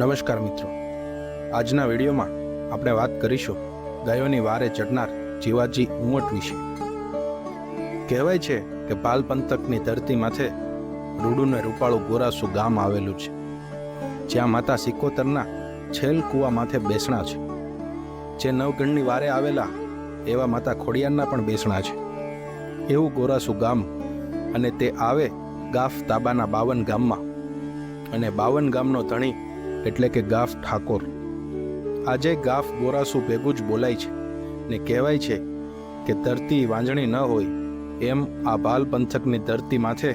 નમસ્કાર મિત્રો. આજના વિડીયોમાં આપણે વાત કરીશું ગાયોની વારે ચડનાર જીવાજી ઉમટ વિશે. કહેવાય છે કે પાલ પંથકની ધરતી માથે રૂડુને રૂપાળું ગોરાસુ ગામ આવેલું છે, જ્યાં માતા સિકોતરના છેલ કૂવા માથે બેસણા છે. જે નવગણની વારે આવેલા એવા માતા ખોડિયારના પણ બેસણા છે. એવું ગોરાસુ ગામ અને તે આવે ગાફ તાબાના બાવન ગામમાં અને બાવન ગામનો ધણી એટલે કે ગાફ ઠાકોર. આજે ગાફ ગોરાસુ ભેગું જ બોલાય છે ને કહેવાય છે કે ધરતી વાંજણી ન હોય એમ આ ભાલ પંથકની ધરતી માથે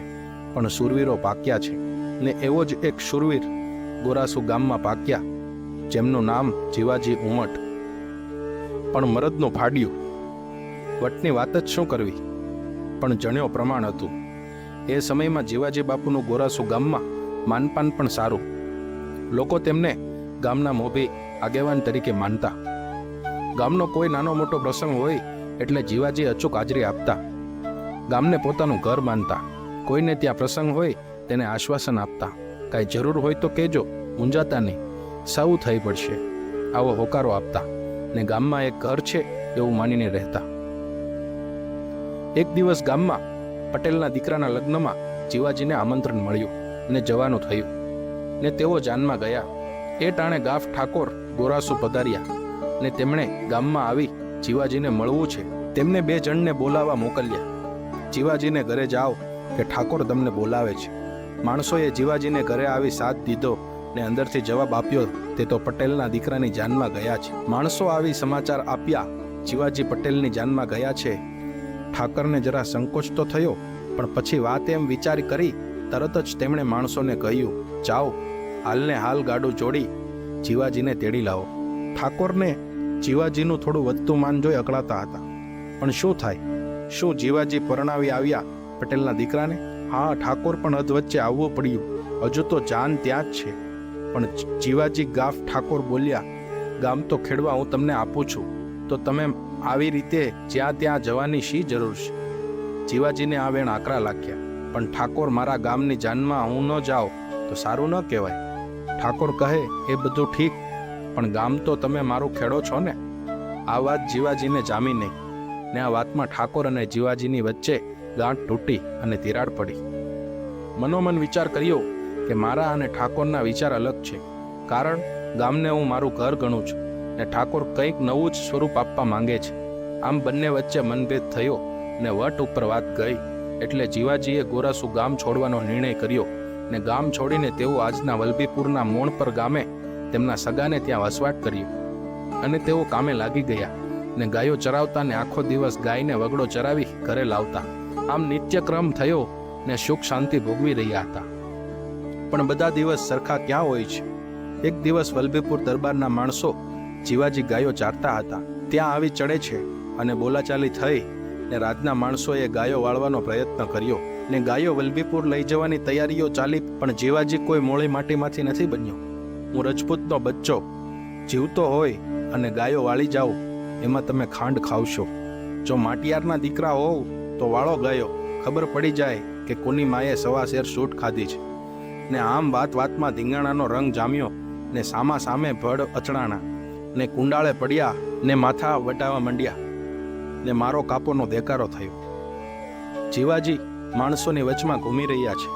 પણ સુરવીરો પાક્યા છે ને એવો જ એક સુરવીર ગોરાસુ ગામમાં પાક્યા, જેમનું નામ જીવાજી ઉમટ. પણ મરદનું ફાડ્યું. વટની વાત જ શું કરવી? પણ જણ્યો પ્રમાણ હતું. એ સમયમાં જીવાજી બાપુનું ગોરાસુ ગામમાં માનપાન પણ સારું. લોકો તેમને ગામના મોભી આગેવાન તરીકે માનતા. ગામનો કોઈ નાનો મોટો પ્રસંગ હોય એટલે જીવાજી અચૂક હાજરી આપતા. ગામને પોતાનું ઘર માનતા. કોઈને ત્યાં પ્રસંગ હોય તેને આશ્વાસન આપતા. કાંઈ જરૂર હોય તો કહેજો, મૂંઝાતા નહીં. સૌ થઈ પડશે. આવો હોકારો આપતા ને ગામમાં એક ઘર છે એવું માનીને રહેતા. એક દિવસ ગામમાં પટેલના દીકરાના લગ્નમાં જીવાજીને આમંત્રણ મળ્યું અને જવાનું થયું. ને તેઓ જાનમાં ગયા. એ ટાણે ગાફ ઠાકોર ગોરાસુ પધાર્યા ને તેમણે ગામમાં આવી જીવાજીને મળવું છે. તેમને બે જણને બોલાવવા મોકલ્યા. જીવાજીને ઘરે જાઓ કે ઠાકોર તમને બોલાવે છે. માણસોએ જીવાજીને ઘરે આવી સાથ દીધો ને અંદરથી જવાબ આપ્યો તે તો પટેલના દીકરાની જાનમાં ગયા છે. માણસો આવી સમાચાર આપ્યા, જીવાજી પટેલની જાનમાં ગયા છે. ઠાકરને જરા સંકોચ તો થયો, પણ પછી વાત એમ વિચાર કરી, તરત જ તેમણે માણસોને કહ્યું, જાઓ. હાલને હાલ ગાડું ચોડી જીવાજીને તેડી લાવો. ઠાકોરને જીવાજીનું થોડું વધતું માન જોઈ અકળાતા હતા. પણ શું થાય? શું જીવાજી પરણાવી આવ્યા પટેલના દીકરાને? હા, ઠાકોર પણ અધવચ્ચે આવવું પડ્યું. હજુ તો જાન ત્યાં જ છે. પણ જીવાજી ગાફ ઠાકોર બોલ્યા, ગામ તો ખેડવા હું તમને આપું છું. તો તમે આવી રીતે જ્યાં ત્યાં જવાની શી જરૂર છે? જીવાજીને આ વેણ આકરા લાગ્યા. પણ ઠાકોર મારા ગામની જાનમાં હું ન જાઉં તો સારું ન કહેવાય. ઠાકોર કહે, એ બધું ઠીક, પણ ગામ તો તમે મારું ખેડો છો ને. આ વાત જીવાજીને જામી નહીં. ને આ વાતમાં ઠાકોર અને જીવાજીની વચ્ચે ગાંઠ તૂટી અને તિરાડ પડી. મનોમન વિચાર કર્યો કે મારા અને ઠાકોરના વિચાર અલગ છે, કારણ ગામને હું મારું ઘર ગણું છું ને ઠાકોર કંઈક નવું જ સ્વરૂપ આપવા માંગે છે. આમ બંને વચ્ચે મનભેદ થયો ને વટ ઉપર વાત ગઈ, એટલે જીવાજીએ ગોરાસુ ગામ છોડવાનો નિર્ણય કર્યો ને ગામ છોડીને તેઓ આજના વલભીપુરના મોણપર ગામે તેમના સગાને ત્યાં વસવાટ કર્યો. અને તેઓ કામે લાગી ગયા ને ગાયો ચરાવતા ને આખો દિવસ ગાયને વગડો ચરાવી ઘરે લાવતા. આમ નિત્યક્રમ થયો ને સુખ શાંતિ ભોગવી રહ્યા હતા. પણ બધા દિવસ સરખા ક્યાં હોય છે? એક દિવસ વલભીપુર દરબારના માણસો જીવાજી ગાયો ચારતા હતા. ત્યાં આવી ચડે છે અને બોલાચાલી થઈ ને રાજના માણસોએ ગાયો વાળવાનો પ્રયત્ન કર્યો. ને ગાયો વલભીપુર લઈ જવાની તૈયારીઓ ચાલી, પણ જીવાજી કોઈ મોળી માટીમાંથી નથી બન્યો. હું રજપૂતનો બચ્ચો, જીવતો હોય અને ગાયો વાળી જાઓ એમાં તમે ખાંડ ખાવશો. જો માટિયારના દીકરા હોવ તો વાળો ગાયો, ખબર પડી જાય કે કોની માએ સવા શેર સૂટ ખાધી છે. ને આમ વાત વાતમાં ધીંગાણાનો રંગ જામ્યો, ને સામા સામે ભડ અચડાણા ને કુંડાળે પડ્યા, ને માથા વટાવા માંડ્યા, ને મારો કાપોનો દેકારો થયો. જીવાજી માણસોની વચમાં ઘૂમી રહ્યા છે.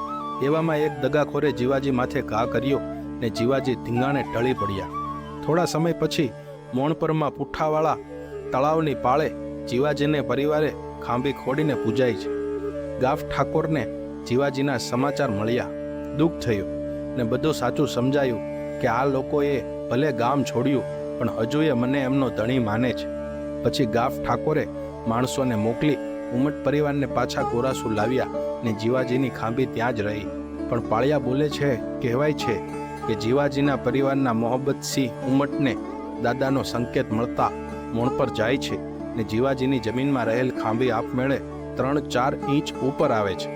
એવામાં એક દગાખોરે જીવાજી માથે ઘા કર્યો ને જીવાજી ધીંગાણે ટળી પડ્યા. થોડા સમય પછી મોણપરમાં પુઠ્ઠાવાળા તળાવની પાળે જીવાજીને પરિવારે ખાંભી ખોડીને પૂજાય છે. ગાફ ઠાકોરને જીવાજીના સમાચાર મળ્યા. દુઃખ થયું ને બધું સાચું સમજાયું કે આ લોકોએ ભલે ગામ છોડ્યું, પણ હજુએ મને એમનો ધણી માને છે. પછી ગાફ ઠાકોરે માણસોને મોકલી ઉમટ પરિવારને પાછા ગોરાસુ લાવ્યા ને જીવાજીની ખાંભી ત્યાં જ રહી. પણ પાળિયા બોલે છે, કહેવાય છે કે જીવાજીના પરિવારના મોહબ્બતસિંહ ઉમટને દાદાનો સંકેત મળતા મોણ પર જાય છે ને જીવાજીની જમીનમાં રહેલ ખાંભી આપમેળે ત્રણ ચાર ઇંચ ઉપર આવે છે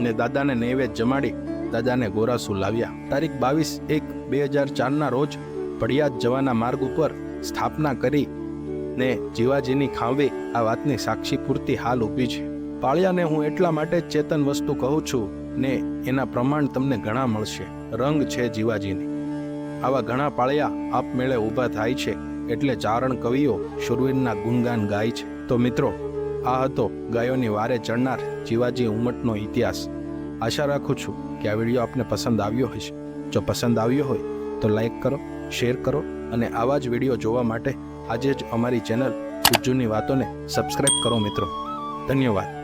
ને દાદાને નૈવેદ જમાડી દાદાને ગોરાસુ લાવ્યા. તારીખ બાવીસ એક બે હજાર ચારના રોજ ભડિયાદ જવાના માર્ગ ઉપર સ્થાપના કરી ને જીવાજીની ખાંભી આ વાતની સાક્ષી પૂરતી હાલ ઊભી છે. પાળિયાને હું એટલા માટે ચેતન વસ્તુ કહું છું ને એના પ્રમાણ તમને ઘણા મળશે. રંગ છે જીવાજીની. આવા ઘણા પાળિયા આપમેળે ઊભા થાય છે એટલે ચારણ કવિઓ શુરવીરના ગુણગાન ગાય છે. તો મિત્રો, આ હતો ગાયોની વારે ચડનાર જીવાજી ઉમટનો ઇતિહાસ. આશા રાખું છું કે આ વીડિયો આપને પસંદ આવ્યો હશે. જો પસંદ આવ્યો હોય તો લાઈક કરો, શેર કરો અને આવા જ વીડિયો જોવા માટે આજે જ અમારી ચેનલ ગુજ્જુની વાતોને સબસ્ક્રાઈબ કરો મિત્રો. ધન્યવાદ.